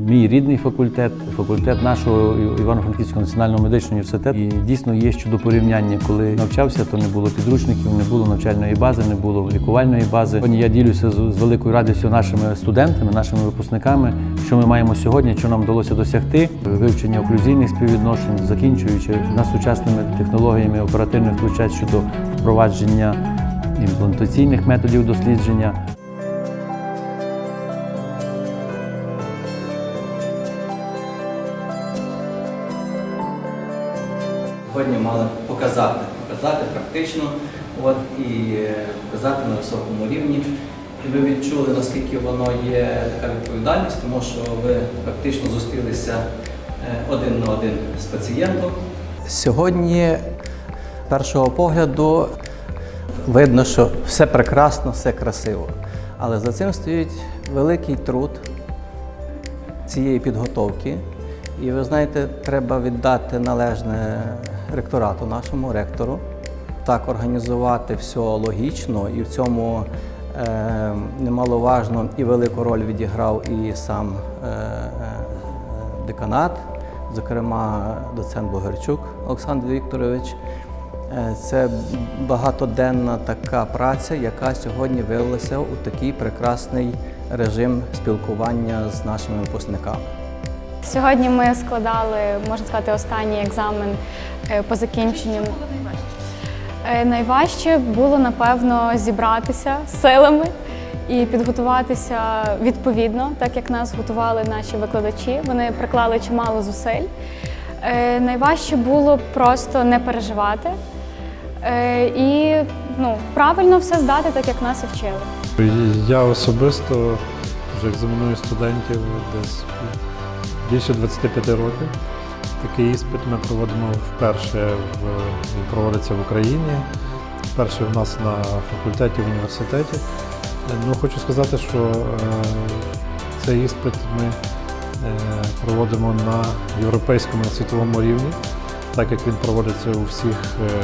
мій рідний факультет, факультет нашого Івано-Франківського національного медичного університету. І дійсно є щодо порівняння, коли навчався, то не було підручників, не було навчальної бази, не було лікувальної бази. Сьогодні я ділюся з, великою радістю нашими студентами, нашими випускниками, що ми маємо сьогодні, що нам вдалося досягти. Вивчення оклюзійних співвідношень, закінчуючи на сучасними технологіями оперативних втручань щодо впровадження імплантаційних методів дослідження. Сьогодні мали показати, показати практично от, і е, показати на високому рівні. І ви відчули, наскільки воно є така відповідальність, тому що ви практично зустрілися е, один на один з пацієнтом. Сьогодні, з першого погляду, видно, що все прекрасно, все красиво. Але за цим стоїть великий труд цієї підготовки. І ви знаєте, треба віддати належне ректорату, нашому ректору, так організувати все логічно, і в цьому е, немаловажно і велику роль відіграв і сам е, е, деканат, зокрема доцент Богарчук Олександр Вікторович. Е, Це багатоденна така праця, яка сьогодні вилилася у такий прекрасний режим спілкування з нашими випускниками. Сьогодні ми складали, можна сказати, останній екзамен е, по закінченню. Е, Найважче було, напевно, зібратися з силами і підготуватися відповідно, так як нас готували наші викладачі. Вони приклали чимало зусиль. Е, Найважче було просто не переживати і ну, правильно все здати, так як нас і вчили. Я особисто вже екзаменую студентів десь більше 25 років. Такий іспит ми проводимо вперше, в, проводиться в Україні, вперше в нас на факультеті в університеті. Ну, хочу сказати, що е, цей іспит ми е, проводимо на європейському світовому рівні, так як він проводиться у всіх е,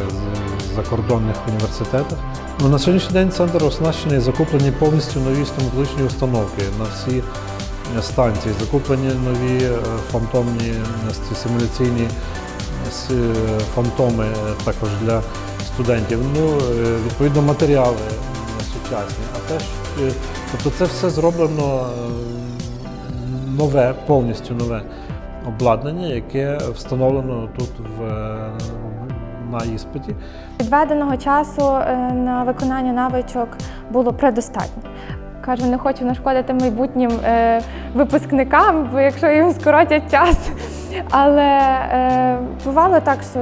закордонних університетах. Ну, на сьогоднішній день центр оснащений закуплені повністю нові стоматологічні установки на всі е, станції, закуплені нові е, фантомні е, симуляційні е, е, фантоми е, також для студентів. Ну, е, відповідно, матеріали е, сучасні. А теж, е, тобто це все зроблено е, нове, повністю нове обладнання, яке встановлено тут в, е, на іспиті. Відведеного часу е, на виконання навичок було предостатньо. Кажу, не хочу нашкодити майбутнім е, випускникам, бо якщо їм скоротять час. Але е, бувало так, що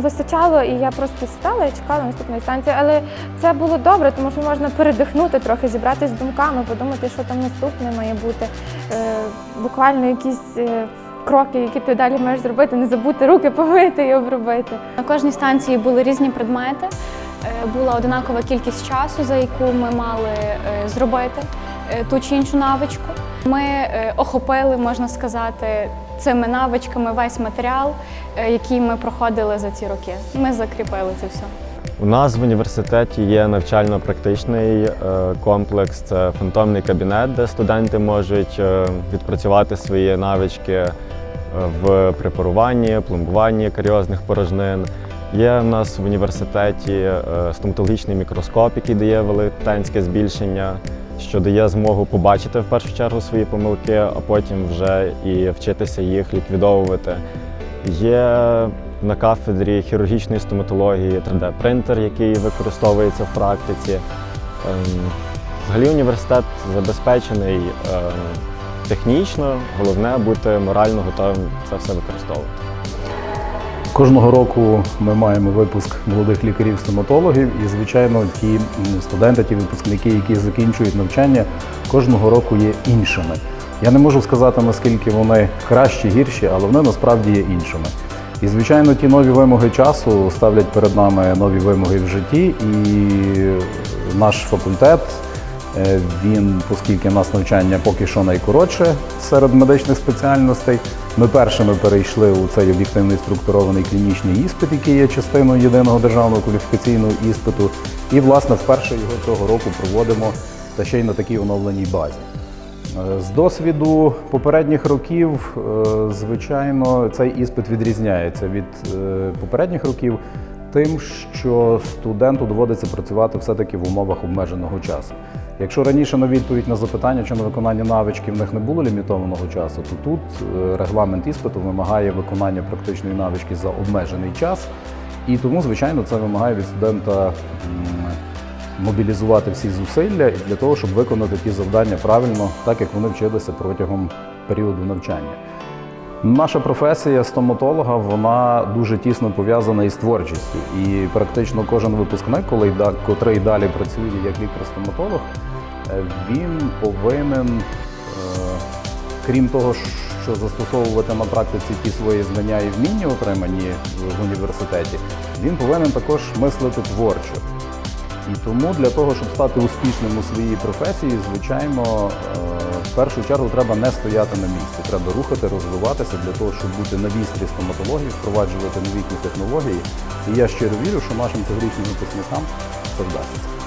вистачало, і я просто сідала і чекала наступної станції. Але це було добре, тому що можна передихнути трохи, зібратися з думками, подумати, що там наступне має бути. Е, буквально якісь е, кроки, які ти далі маєш зробити, не забути руки помити і обробити. На кожній станції були різні предмети, була одинакова кількість часу, за яку ми мали е, зробити е, ту чи іншу навичку. Ми е, охопили, можна сказати, цими навичками весь матеріал, е, який ми проходили за ці роки. Ми закріпили це все. У нас в університеті є навчально-практичний е, комплекс, це фантомний кабінет, де студенти можуть е, відпрацювати свої навички е, в препаруванні, пломбуванні каріозних порожнин. Є в нас в університеті е, стоматологічний мікроскоп, який дає велетенське збільшення, що дає змогу побачити в першу чергу свої помилки, а потім вже і вчитися їх ліквідовувати. Є на кафедрі хірургічної стоматології 3D-принтер, який використовується в практиці. Ем, Взагалі університет забезпечений ем, технічно, головне бути морально готовим це все використовувати. Кожного року ми маємо випуск молодих лікарів-стоматологів, і, звичайно, ті студенти, ті випускники, які закінчують навчання, кожного року є іншими. Я не можу сказати, наскільки вони кращі, гірші, але вони насправді є іншими. І, звичайно, ті нові вимоги часу ставлять перед нами нові вимоги в житті, і наш факультет. Е, Він, оскільки в нас навчання поки що найкоротше серед медичних спеціальностей, ми першими перейшли у цей об'єктивний структурований клінічний іспит, який є частиною єдиного державного кваліфікаційного іспиту. І, власне, вперше його цього року проводимо та ще й на такій оновленій базі. Е, З досвіду попередніх років, е, звичайно, цей іспит відрізняється від попередніх років тим, що студенту доводиться працювати все-таки в умовах обмеженого часу. Якщо раніше на відповідь на запитання чи на виконання навички в них не було лімітованого часу, то тут е, регламент іспиту вимагає виконання практичної навички за обмежений час, і тому, звичайно, це вимагає від студента мобілізувати всі зусилля для того, щоб виконати ті завдання правильно, так як вони вчилися протягом періоду навчання. Наша професія стоматолога вона дуже тісно пов'язана із творчістю. І практично кожен випускник, коли котрий далі працює як лікар-стоматолог, е, він повинен, е, крім того, що застосовувати на практиці ті свої знання і вміння, отримані в університеті, він повинен також мислити творчо. І тому для того, щоб стати успішним у своїй професії, звичайно, е, в першу чергу треба не стояти на місці. Треба рухати, розвиватися для того, щоб бути на вістрі стоматології, впроваджувати новітні технології. І я щиро вірю, що нашим цьогорічним випускникам це вдасться.